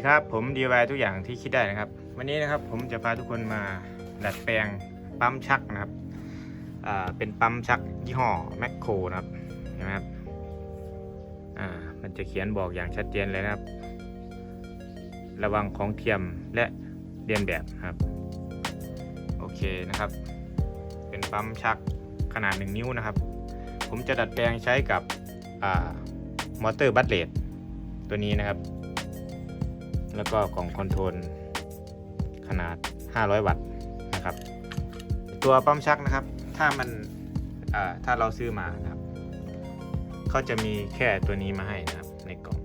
ดีครับผม DIY ทุกอย่างที่คิดได้นะครับ วันนี้นะครับผมจะพาทุกคนมาดัดแปลงปั๊มชักนะครับเป็นปั๊มชักยี่ห้อแมคโครนะครับเห็นไหมครับมันจะเขียนบอกอย่างชัดเจนเลยนะครับ ระวังของเทียมและเรียนแบบครับ โอเคนะครับ เป็นปั๊มชักขนาด 1 นิ้วนะครับ ผมจะดัดแปลงใช้กับอมอเตอร์บัตเลตตัวนี้นะครับ แล้วก็กล่องคอนโทรลขนาด 500 วัตต์นะครับ ตัวปั๊มชักนะครับ ถ้ามันถ้าเราซื้อมานะครับเขาจะมีแค่ตัวนี้มาให้นะครับในกล่อง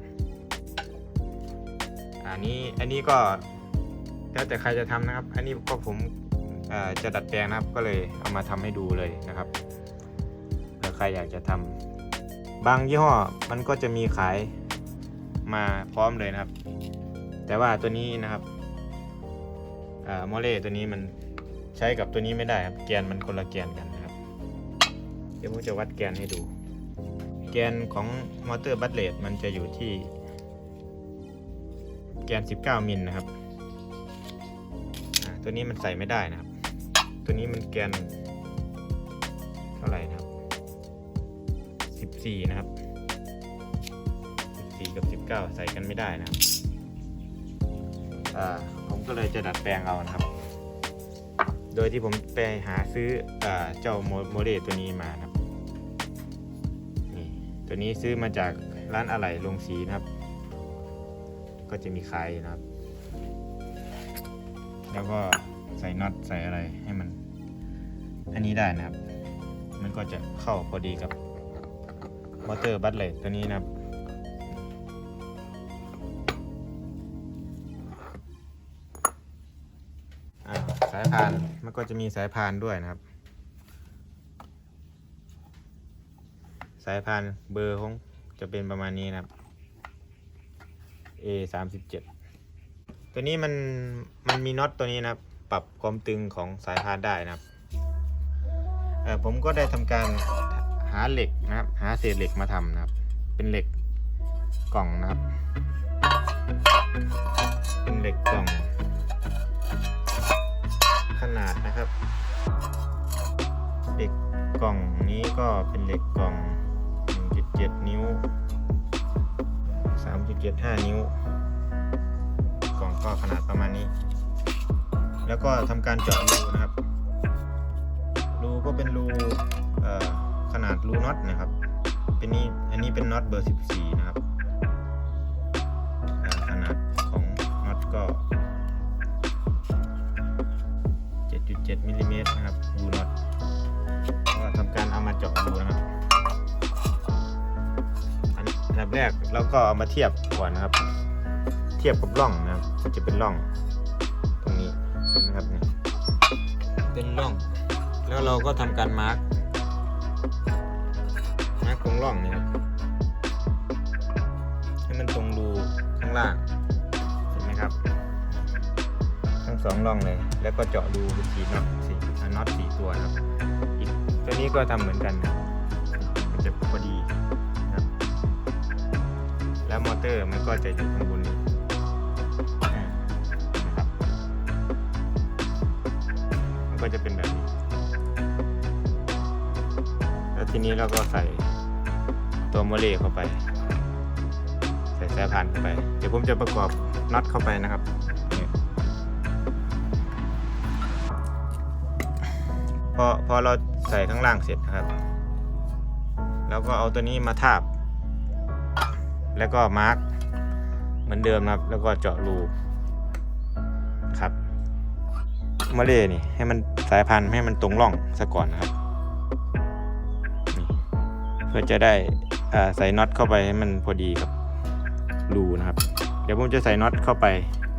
อันนี้อันนี้ก็แล้วแต่ใครจะทำนะครับ อันนี้ก็ผมจะดัดแปลงนะครับก็เลยเอามาทำให้ดูเลยนะครับเผื่อใครอยากจะทำบางยี่ห้อมันก็จะมีขายมาพร้อมเลยนะครับ แต่ว่าตัวนี้นะครับอ่ามอเล่ตัวนี้มันใช้กับตัวนี้ไม่ได้ครับแกนมันคนละแกนกันนะครับ เดี๋ยวผมจะวัดแกนให้ดู แกนของมอเตอร์บัตเลตมันจะอยู่ที่ แกน 19 มิลนะครับตัวนี้มันใส่ไม่ได้นะครับ ตัวนี้มันแกนเท่าไหร่นะครับ 14 นะครับ 14 กับ 19 ใส่กันไม่ได้นะครับ ผมก็เลยจะดัดแปลงเอานะครับ โดยที่ผมไปหาซื้ออเจ้าโมโมเดลตัวนี้มานะครับนี่ตัวนี้ซื้อมาจากร้านอะไหล่ลงสีนะครับ ก็จะมีขายนะครับ แล้วก็ใส่น็อตใส่อะไรให้มัน อันนี้ได้นะครับ มันก็จะเข้าพอดีกับมอเตอร์บัตเลตตัวนี้นะครับายพานมันก็จะมีสายพานด้วยนะครับ สายพานเบอร์ของจะเป็นประมาณนี้นะครับ A สามสิบเจ็ดตัวนี้มันมันมีน็อตตัวนี้นะครับ ปรับความตึงของสายพานได้นะครับผมก็ได้ทำการหาเหล็กนะครับ หาเศษเหล็กมาทำนะครับ เป็นเหล็กกล่องนะครับ เป็นเหล็กกล่อง ขนาดนะครับ เหล็กกล่องนี้ก็เป็นเหล็กกล่อง 1.7 นิ้ว 3.75 นิ้ว กล่องก็ขนาดประมาณนี้ แล้วก็ทำการเจาะรูนะครับ รูก็เป็นรูขนาดรูน็อตนะครับ เป็นนี้อันนี้เป็นน็อตเบอร์ 14 นะครับ แรกเราก็เอามาเทียบก่อนนะครับ เทียบกับร่องนะครับก็จะเป็นร่อง ตรงนี้เห็นไหมครับเนี่ยเป็นร่อง แล้วเราก็ทำการมาร์กมาร์กตรงร่องเนี่ยครับให้มันตรงรูข้างล่างเห็นไหมครับ ทั้งสองร่องเลย แล้วก็เจาะรูเป็นสีน็อตสี่อ่าน็อตสี่ตัวนะครับอีกตัวนี้ก็ทำเหมือนกันนะครับมันจะพอดีนะครับแล้ว มอเตอร์มันก็จะอยู่ข้างบนนี้อ่นะครับมันก็จะเป็นแบบนี้ แล้วทีนี้เราก็ใส่ตัวโมเลเข้าไป ใส่สายพานเข้าไป เดี๋ยวผมจะประกอบน็อตเข้าไปนะครับพอพอเราใส่ข้างล่างเสร็จนะครับ แล้วก็เอาตัวนี้มาทาบ แล้วก็มาร์กเหมือนเดิมนะครับ แล้วก็เจาะรูครับมาเล่นี่ ให้มันสายพันธุ์ให้มันตรงร่องซะก่อนนะครับนี่เพื่อจะได้ใส่น็อตเข้าไปให้มันพอดีกับรูนะครับ เดี๋ยวผมจะใส่น็อตเข้าไป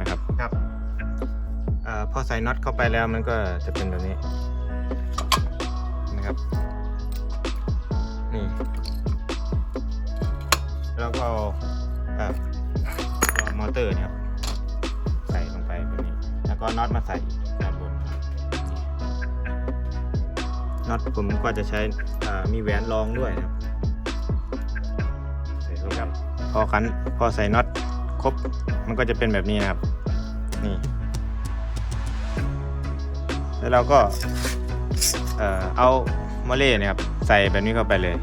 นะครับครับอพอใส่น็อตเข้าไปแล้วมันก็จะเป็นแบบนี้นะครับ ก็เอาเอ่อตัวมอเตอร์เนะครับใส่ลงไปแบบนี้ แล้วก็น็อตมาใส่ด้านบนครับน็อตผมก็จะใช้อ่ามีแหวนรองด้วยนะครับใส่เข้าไปพอคันพอใส่น็อตครบมันก็จะเป็นแบบนี้นะครับ นี่ แล้วเราก็เอ่อเอามะเล่เนี่ยครับ ใส่แบบนี้เข้าไปเลย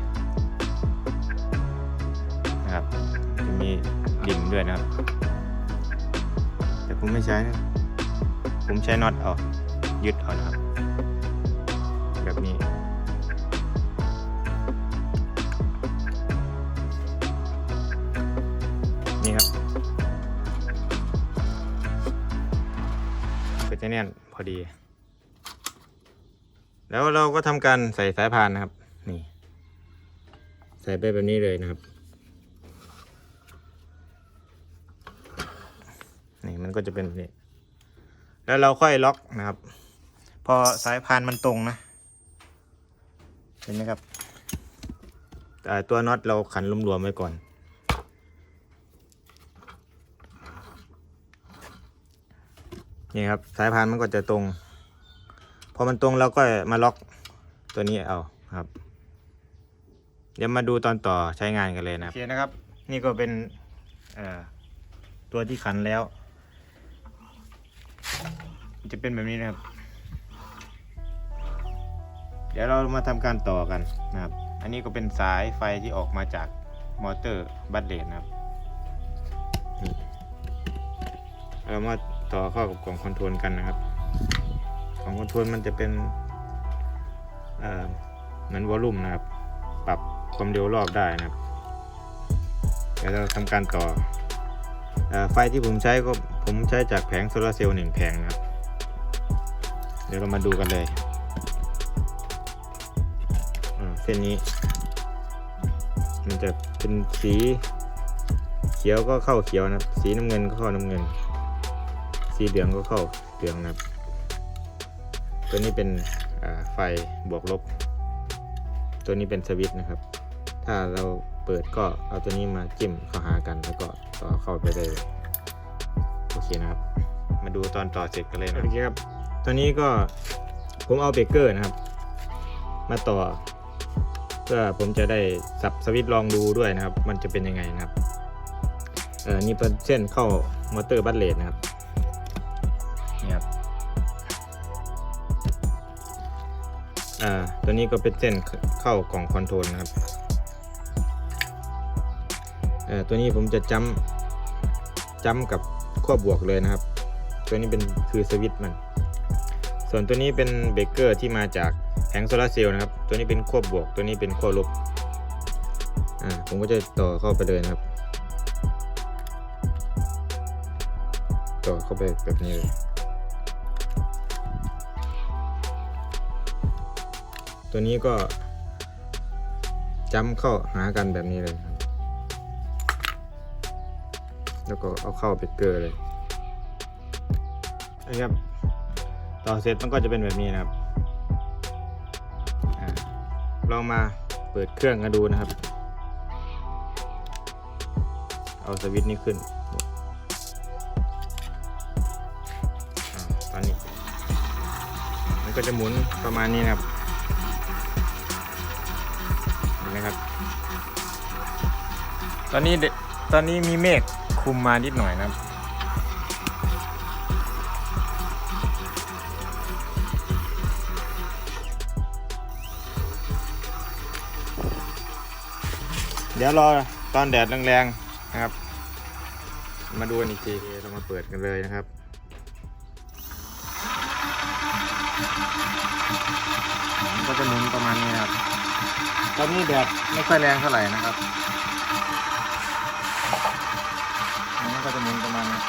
มีดิ่งด้วยนะครับ แต่ผมไม่ใช้นะผมใช้น็อตเอายึดเอานะครับ แบบนี้นี่ครับก็จะแน่นพอดี แล้วเราก็ทำการใส่สายพานนะครับ นี่ ใส่ไปแบบนี้เลยนะครับ นี่มัน ก็จะเป็นนี้ แล้วเราค่อยล็อกนะครับ พอสายพานมันตรงนะ เห็นไหมครับแต่ตัวน็อตเราขันรวมๆไว้ก่อน นี่ครับสายพานมันก็จะตรง พอมันตรงเราก็มาล็อกตัวนี้เอาครับ เดี๋ยวมาดูตอนต่อใช้งานกันเลยนะโอเคนะครับ นี่ก็เป็นตัวที่ขันแล้ว จะเป็นแบบนี้นะครับ เดี๋ยวเรามาทำการต่อกันนะครับ อันนี้ก็เป็นสายไฟที่ออกมาจากมอเตอร์บัตเลนนะครับเรามาต่อเข้ากับกล่องคอนโทรลกันนะครับกล่องคอนโทรลมันจะเป็นเอ่อเหมือนวอลลุ่มนะครับ ปรับความเร็วรอบได้นะครับเดี๋ยวเราทำการต่ออไฟที่ผมใช้ก็ผมใช้จากแผงโซลาร์เซลล์หนึ่งแผงนะครับ ดี๋ยวเรามาดูกันเลยเส้นนี้ มันจะเป็นสีเขียวก็เข้าเขียวนะสีน้ำเงินก็เข้าน้ำเงิน สีเหลืองก็เข้าเหลืองนะครับตัวนี้เป็นไฟบวกลบ ตัวนี้เป็นสวิตช์นะครับ ถ้าเราเปิดก็เอาตัวนี้มาจิ้มเข้าหากันแล้วก็ต่อเข้าไปเลยโอเคนะครับ มาดูตอนต่อเสร็จกันเลยนะโอเคครับ ตัวนี้ก็ผมเอาเบรกเกอร์นะครับ มาต่อ เพื่อผมจะได้สับสวิตช์ลองดูด้วยนะครับ มันจะเป็นยังไงนะครับเออนี่เป็นเส้นเข้ามอเตอร์บัตเลดนะครับนี่ครับอ่าตัวนี้ก็เป็นเส้นเข้ากล่องคอนโทรลนะครับเออตัวนี้ผมจะจ้ำจ้ำกับขั้วบวกเลยนะครับ ตัวนี้เป็นคือสวิตช์มัน ส่วนตัวนี้เป็นเบรกเกอร์ที่มาจากแผงโซลาเซลล์นะครับ ตัวนี้เป็นขั้วบวก ตัวนี้เป็นขั้วลบ อ่า ผมก็จะต่อเข้าไปเลยนะครับ ต่อเข้าไปแบบนี้เลย ตัวนี้ก็จ้ำเข้าหากันแบบนี้เลย แล้วก็เอาเข้าเบรกเกอร์เลยนะครับ ต่อเสร็จมันก็จะเป็นแบบนี้นะครับอลองมาเปิดเครื่องกันดูนะครับ เอาสวิตช์นี้ขึ้นอตอนนี้ มันก็จะหมุนประมาณนี้นะครับเห็นไหมครับ ตอนนี้เดตอนนี้มีเมฆคุมมานิดหน่อยนะครับ ดี๋ยวรอตอนแดดแรงๆนะครับ มาดูกันอีกทีเรามาเปิดกันเลยนะครับก็จะหมุนประมาณนี้นะครับตอนนี้แดดไม่ค่อยแรงเท่าไหร่นะครับมันก็จะหมุนประมาณนี้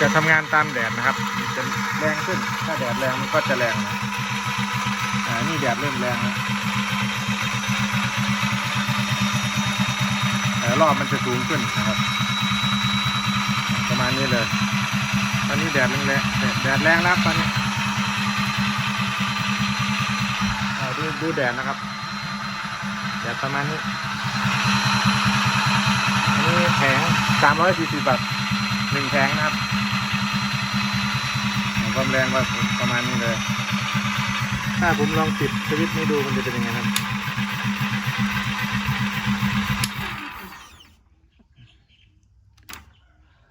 จะทำงานตามแดดนะครับมันจะแรงขึ้น ถ้าแดดแรงมันก็จะแรงนะอ่านี่แดดเริ่มแรงแล้วเอ่รอบมันจะสูงขึ้นนะครับ ประมาณนี้เลยตอนนี้แดดแรงแรงแดดแรงแล้วตอนนี้ดูดูแดดนะครับแดดประมาณนี้อันนี้แผง340บาทหนึ่งแผงนะครับ ความแรงว่าประมาณนี้เลย ถ้าผมลองปิดสวิตช์นี้ดูมันจะเป็นยังไงครับ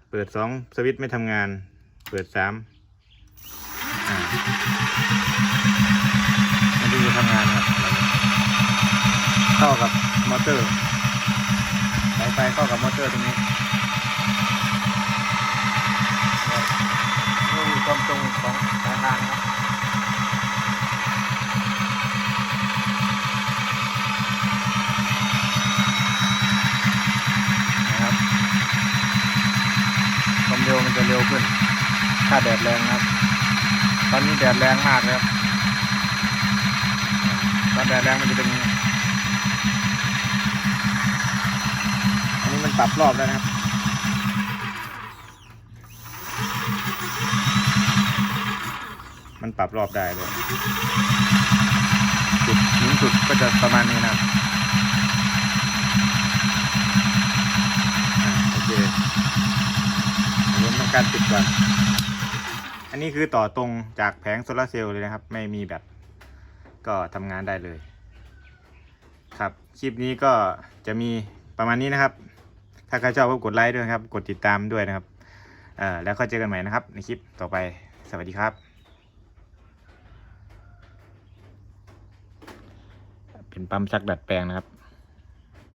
เปิดสองสวิตช์ไม่ทำงาน เปิดสามอ่ามันถึงจะทำงานครับเข้ากับมอเตอร์สายไฟเข้ากับมอเตอร์ตรงนี้นี่ ความตรงของสายพานครับนะครับความเร็วมันจะเร็วขึ้น ถ้าแดดแรงครับ ตอนนี้แดดแรงมากครับ ตอนแดดแรงมันจะเป็นอันนี้มันปรับรอบแล้วนะครับ มันปรับรอบได้เลย จุดสูงสุดก็จะประมาณนี้นะอ่าโอเคเริ่มทำการปิดก่อน อันนี้คือต่อตรงจากแผงโซลาเซลล์เลยนะครับ ไม่มีแบตก็ทำงานได้เลย ครับ คลิปนี้ก็จะมีประมาณนี้นะครับ ถ้าใครชอบก็กดไลค์ด้วยนะครับ กดติดตามด้วยนะครับเอ่อแล้วก็เจอกันใหม่นะครับ ในคลิปต่อไป สวัสดีครับ เป็นปั๊มชักดัดแปลงนะครับ